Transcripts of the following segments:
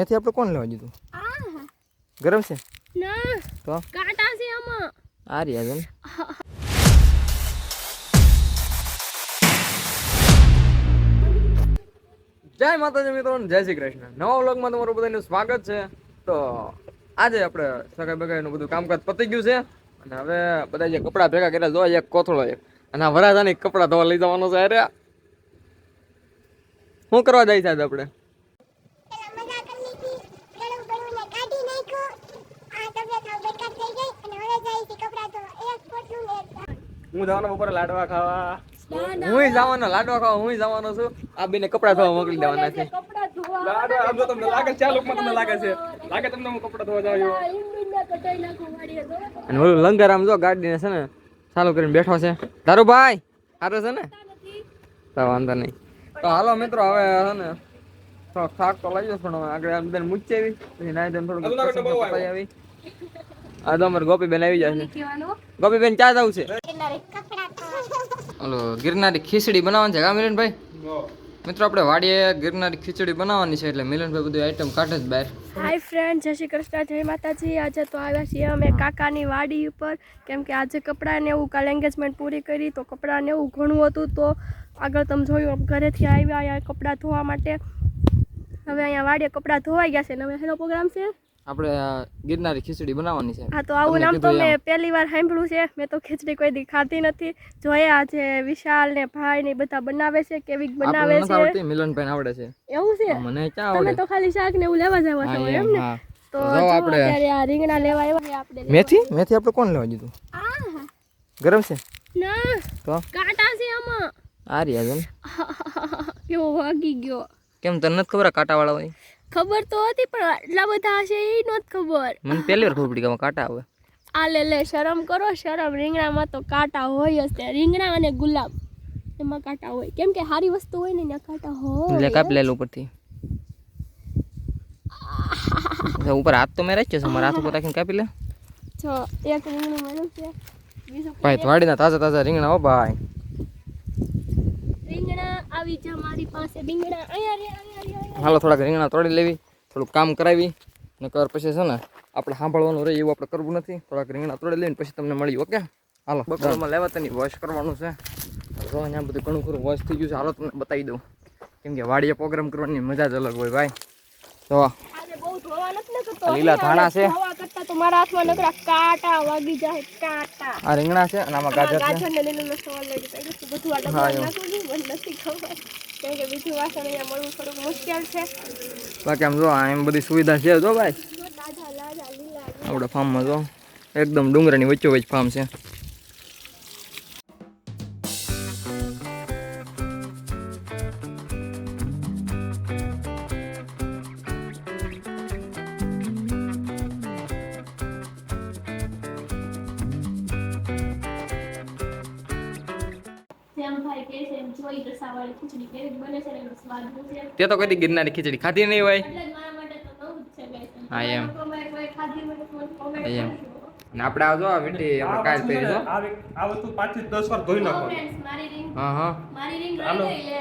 ત્યાંથી આપણે કોણ લેવા દીધું ગરમ છે? ના. તો? કાંટા છે આમાં. આ રહ્યા છે જય માતાજી મિત્રો જય શ્રી કૃષ્ણ. નવા વ્લોગમાં તમારું બધાનું સ્વાગત છે. તો આજે આપણે સગાઈ બગાઈનું બધું કામકાજ પતી ગયું છે. અને હવે બધા જે કપડાં ભેગા કર્યા જોવા એક કોથળો એક. અને આ વરાજાની કપડાં ધોવા લઈ જવાનો છે અરે. શું કરવા જાય છે આજે આપણે? મજા કરી લીધી ગળું ને કાઢી નાખ્યું. આ તબિયત હવે બેકાર થઈ ગઈ અને હવે જાય છે કપડા તો એક પોટલું ને હું જવાનો બપોરે લાડવા ખાવા. હું જવાનો લાડવા ખાવા હું જવાનો છું. આ બેને કપડા ધોવા મોકલી દેવાના છે. લાડવા આમ તો તમને લાગે છે આ તમને લાગે છે. લાગે તમને હું કપડાં ધોવા જાવ અને ઓલું લંગર આમ જો ગાડીને છે ને ચાલુ કરીને બેઠો છે. તારું ભાઈ સારો છે ને? તો વાંધો નહીં. તો હાલો મિત્રો હવે છે ને થાક તો લાગ્યો છે પણ આગળ મૂકી આવી પછી નાઈ ધોઈને થોડુંક પ્રસંગ પતાવી આવી. આ તો અમારે ગોપીબેન આવી જશે. ગોપીબેન ચા જવું છે? ઓલો ગિરનારી ખીચડી બનાવવાની છે કા મિલનભાઈ? મિત્રો આપણે વાડીએ ગિરનારી ખીચડી બનાવવાની છે એટલે મિલનભાઈ બધું આઈટમ કાઢે જ બહાર. હાય ફ્રેન્ડ જય શ્રી કૃષ્ણ જય માતાજી. આજે તો આવ્યા છીએ અમે કાકાની વાડી ઉપર. કેમ કે આજે કપડાં ને એવું કાલે એન્ગેજમેન્ટ પૂરી કરી તો કપડાં ને એવું ઘણું હતું તો આગળ તમે જોયું ઘરેથી આવ્યા કપડાં ધોવા માટે. હવે અહીંયા વાડીએ કપડાં ધોવાઈ ગયા છે ને હવે હેનો પ્રોગ્રામ છે? આપણે ગિરનારી ખીચડી બનાવવાની છે. હા તો આવું નામ તો મેં પહેલી વાર સાંભળ્યું છે. મેં તો ખીચડી કોઈ દી ખાધી નથી. જોયા આજે વિશાલ ને ભાઈ ને બધા બનાવે છે કેવી બનાવે છે. મિલનભાઈ આવડે છે. એવું છે? મને ક્યાં તમે આવડે તો ખાલી શાક ને એવું લેવા જવા છો એમ, ને? તો આપણે- આ રીંગણા લેવા આવ્યા છે આપણે મેથી? મેથી આપણે કોણ લેવા દીધું? આ. ગરમ છે? ના. તો? કાંટા છે આમાં. આ રહ્યા છે કેવો વાગી ગયો. કેમ તને નથી ખબર કાંટાવાળા હોય? ખબર તો હતી પણ આટલા બધા હશે એ નહોતી ખબર. મને પહેલી વાર ખબર પડી કે કાંટા આવે આ લે લે શરમ કરો શરમ. રીંગણામાં તો કાંટા હોય જ તે. રીંગણા અને ગુલાબ એમાં કાંટા હોય. કેમ કે સારી વસ્તુ હોય ને ત્યાં કાંટા એટલે કાપ કાપી લે ઉપરથી. ઉપર હાથ તો મેં રાખ્યો છે મારા હાથ ઉપર રાખીને કાપી લે? જો એક રીંગણું મળ્યું છે. ભાઈ વાડીના તાજા તાજા રીંગણા હો ભાઈ. રીંગણા આવી જા મારી પાસે રીંગણા. અહીંયા રે અહીંયા રે હાલો થોડાક રીંગણા તોડી લેવી થોડુંક કામ કરાવી નકર પછી છે ને આપણે સાંભળવાનું રહે એવું આપણે કરવું નથી. થોડાક રીંગણા તોડી લઈને પછી તમને મળી ઓકે? હાલો બકરમાં લેવા તેની વોશ કરવાનું છે. જો અહીંયા બધું ઘણું ખરું વોશ થઈ ગયું છે. હાલો તમને બતાવી દઉં. કેમ કે વાડીએ પ્રોગ્રામ કરવાની મજા જ અલગ હોય ભાઈ. તો લીલા ધાણા છે. આ રીંગણા છે અને આમાં ગાજર છે. બાકી આમ જો આ એમ બધી સુવિધા છે જો ભાઈ. આપણા ફાર્મમાં જો એકદમ ડુંગરાની વચ્ચો વચ્ચ ફાર્મ છે. તે તો કદી ગિરનારી ખીચડી ખાધી નહીં હોય. એટલે જ મારા માટે તો નવું જ છે guys. હા, એમ. તમારે કોઈ ખાધી હોય તો મને comment એમ. કરજો. આપણે આ આ વીંટી આપણે કાલ પહેરી જો આ વસ્તુ પાંચથી દસ વાર ધોઈ નાખો મારી ring. હા હા. મારી ring લઈ લે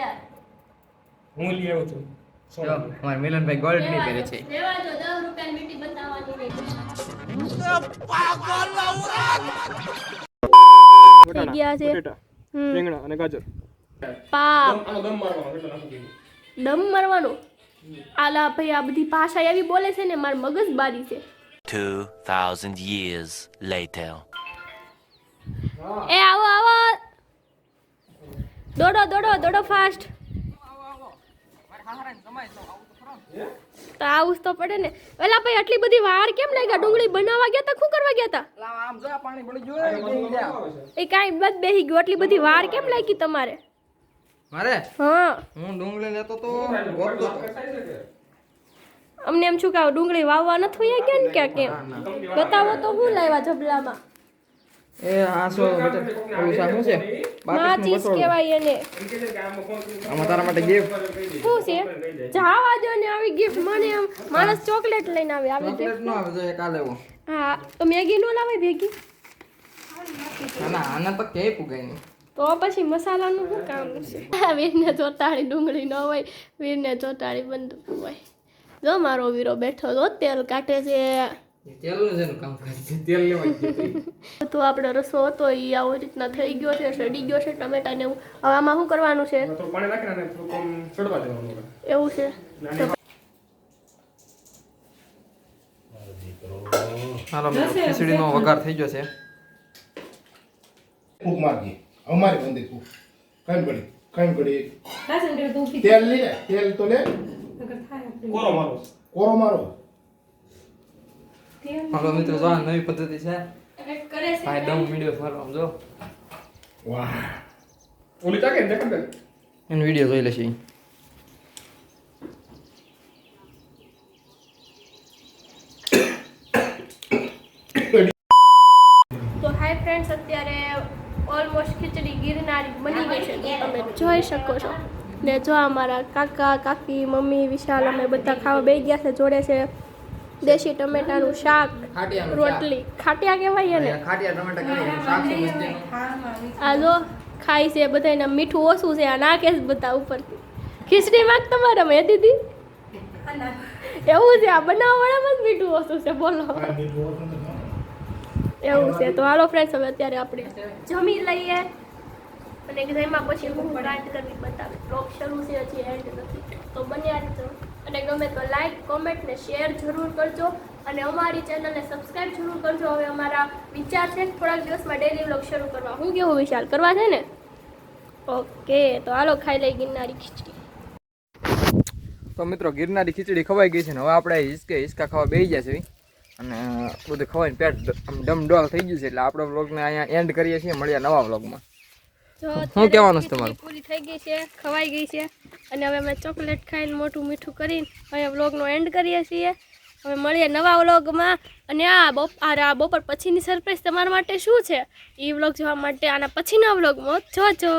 હું લઈ આવ્યો છું. જો અમારા મિલનભાઈ ગોલ્ડની પહેરે છે. લેવા જો દસ રૂપિયાની મીઠી બતાવવાની રહી થઈ ગયા છે રીંગણા અને ગાજર. પાપ. દમ મારવાનો આલા ભાઈ આ બધી ભાષા એવી બોલે છે ને માર મગજ બારી છે. 2,000 years later. એ આવો આવો. દોડો દોડો દોડો ફાસ્ટ તો આવું જ તો પડે ને. એલા ભાઈ આટલી બધી વાર કેમ લાગ્યા? ડુંગળી બનાવવા ગયા તા શું કરવા ગયા તા? આમ જો પાણી પડી ગયું એ કાંઈ બસ બેહી ગયો આટલી બધી વાર કેમ લાગી તમારે? મારે? હા. હું ડુંગળી લેતો તો અમને એમ છું કે ડુંગળી વાવવા નથી ગયા ને ક્યાં કેમ બતાવો તો હું લાવ્યા જબલામાં? એ આ સો બેટા ઓલું શું છે? માચીસ કહેવાય એને. આમાં તારા માટે ગિફ્ટ શું છે? જાવા દો ને આવી ગિફ્ટ મને એમ માણસ ચોકલેટ લઈને આવે આવી ગિફ્ટ નો આવે જો એક આ લેવો હા તો મેગી નો લાવે ભેગી? ના ના આના તો કે પુગાઈ નહીં. તો પછી મસાલાનું શું કામ છે વીરને ચોટાડી ડુંગળી ન હોય વીરને ચોટાડી બંધ હોય. જો મારો વીરો બેઠો તો તેલ કાઢે છે. તેલનું જ એનું કામ કરે છે તેલ લેવા ગયું તો આપણે રસો હતો એ આવી રીતના થઈ ગયો છે સડી ગયો છે ટમેટા ને એવું. હવે આમાં શું કરવાનું છે. એવું છે. હાલો ખીચડીનો વઘાર થઈ ગયો છે. ફૂક મારજી અમારી બંદી ફૂક કઈ પડી કઈ પડી તેલ લે તેલ તો લે. કોરો મારો. કોરો મારો. હાલો મિત્રો જો આ નવી પદ્ધતિ છે. કરે છે ભાઈ દમ વિડિયો ફરવા જો. વાહ. ઓલી ચાકે ને દેખાડ દે. એન વીડિયો જોઈ લેશે. તો હાય ફ્રેન્ડ્સ અત્યારે ઓલમોસ્ટ ખીચડી ગિરનારી બની ગઈ છે. તમે જોઈ શકો છો. ને જો અમારા કાકા કાકી મમ્મી વિશાલ અમે બધા ખાવા બે ગયા છે જોડે છે દેશી ટમેટાનું શાક રોટલી. ખાટિયા કહેવાય ને. આ જો ખાય છે બધાને મીઠું ઓછું છે આ નાખે છે બધા ઉપરથી. ખીચડી માંગ તમારે મેં દીધી એવું છે આ બનાવવાળામાં જ મીઠું ઓછું છે બોલો. એવું છે. તો હાલો ફ્રેન્ડ્સ હવે અત્યારે આપણે જમી લઈએ. અને જમ્યા પછી હું રાઈટ કરવી બતાવે બ્લોગ શરૂ છે, હજી એન્ડ નથી. તો બન્યા રહેજો. અને ગમે તો લાઈક કોમેન્ટ ને શેર જરૂર કરજો. અને અમારી ચેનલને સબસ્ક્રાઇબ જરૂર કરજો. હવે અમારા વિચાર છે થોડાક દિવસમાં ડેલી બ્લોગ શરૂ કરવા. હું કેવું વિશાલ? કરવા છે ને? ઓકે, તો હાલો ખાઈ લઈ ગિરનારી ખીચડી. તો મિત્રો, ગિરનારી ખીચડી ખવાઈ ગઈ છે ને, હવે આપણે હિસકે, હિસકા ખાવા બેસી છે. અને બધું ખવાઈને પેટ આમ ડમ થઈ ગયું છે એટલે આપણે વ્લોગને અહીંયા એન્ડ કરીએ છીએ મળ્યા નવા વ્લોગમાં. શું કહેવાનું છે તમારું? પૂરી થઈ ગઈ છે ખવાઈ ગઈ છે. અને હવે અમે ચોકલેટ ખાઈને મોટું મીઠું કરીને અહીંયા વ્લોગનો એન્ડ કરીએ છીએ. હવે મળીએ નવા વ્લોગમાં. અને આ બપ આ આ બપોર પછીની સરપ્રાઈઝ તમારા માટે શું છે? એ વ્લોગ જોવા માટે આના પછીના વ્લોગમાં જોજો.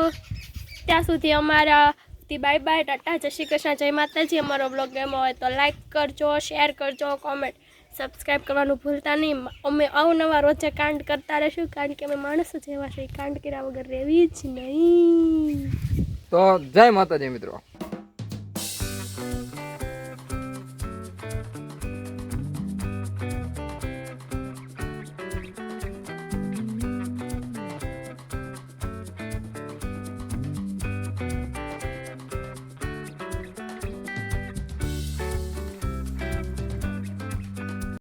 ત્યાં સુધી અમારા બાય બાય ટાટા જય શ્રી કૃષ્ણ જય માતાજી. અમારો વ્લોગ ગમ્યો હોય તો લાઈક કરજો શેર કરજો કોમેન્ટ સબસ્ક્રાઈબ કરવાનું ભૂલતા નહીં. અમે અવનવા રોજે કાંડ કરતા રહીશું, કારણ કે અમે માણસો જેવા છે કાંડ કર્યા વગર રહેવી જ નહીં. તો જય માતાજી મિત્રો.